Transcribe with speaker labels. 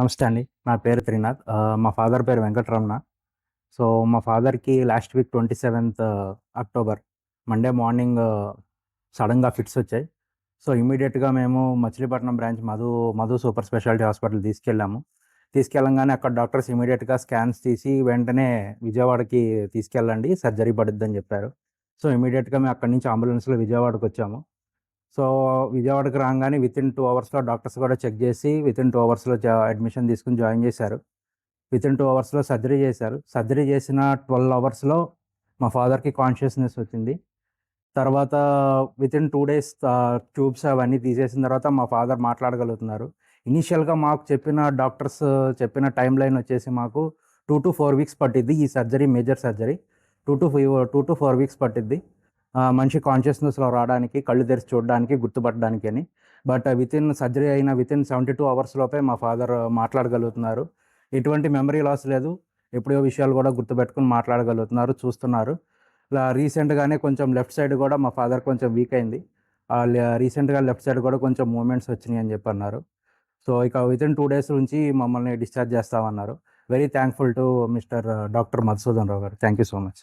Speaker 1: నమస్తే అండి. నా పేరు త్రినాథ్. మా ఫాదర్ పేరు వెంకటరమణ. సో మా ఫాదర్కి last week twenty seventh October Monday morning సడన్గా ఫిట్స్ వచ్చాయి. సో ఇమీడియట్గా మేము Machilipatnam branch Madhu Madhu super speciality hospital తీసుకెళ్ళాము. తీసుకెళ్ళంగానే అక్కడ డాక్టర్స్ ఇమీడియట్గా స్కాన్స్ తీసి వెంటనే విజయవాడకి తీసుకెళ్ళండి. సర్జరీ పడుద్దని చెప్పారు. సో ఇమీడియట్గా మేము అక్కడి నుంచి అంబులెన్స్లో విజయవాడకి వచ్చాము సో విజయవాడకి రాగానే విత్ ఇన్ టూ అవర్స్లో డాక్టర్స్ కూడా చెక్ చేసి విత్ ఇన్ టూ అవర్స్లో అడ్మిషన్ తీసుకుని జాయిన్ చేశారు. విత్ ఇన్ టూ అవర్స్లో సర్జరీ చేశారు. సర్జరీ చేసిన ట్వెల్వ్ అవర్స్లో మా ఫాదర్కి కాన్షియస్నెస్ వచ్చింది. తర్వాత within two days tubes అవన్నీ తీసేసిన తర్వాత మా ఫాదర్ మాట్లాడగలుగుతున్నారు. ఇనీషియల్గా మాకు చెప్పిన డాక్టర్స్ చెప్పిన టైం లైన్ వచ్చేసి మాకు టూ టు ఫోర్ వీక్స్ పట్టిద్ది ఈ surgery major surgery two to two to four weeks పట్టిద్ది. మనిషి కాన్షియస్నెస్లో రావడానికి కళ్ళు తెరిచి చూడడానికి గుర్తుపట్టడానికి అని. బట్ విత్ ఇన్ సర్జరీ అయిన within seventy two hours లోపే మా ఫాదర్ మాట్లాడగలుగుతున్నారు. ఎటువంటి మెమరీ లాస్ లేదు. ఎప్పుడో విషయాలు కూడా గుర్తుపెట్టుకుని మాట్లాడగలుగుతున్నారు చూస్తున్నారు. ఇలా రీసెంట్గానే కొంచెం లెఫ్ట్ సైడ్ కూడా మా ఫాదర్ కొంచెం వీక్ అయింది. రీసెంట్గా లెఫ్ట్ సైడ్ కూడా కొంచెం మూమెంట్స్ వచ్చినాయి అని చెప్పి అన్నారు సో ఇక విత్ ఇన్ టూ డేస్ నుంచి మమ్మల్ని డిశ్చార్జ్ చేస్తామన్నారు. Very thankful to mister doctor Madhusudan Rao garu. Thank you so much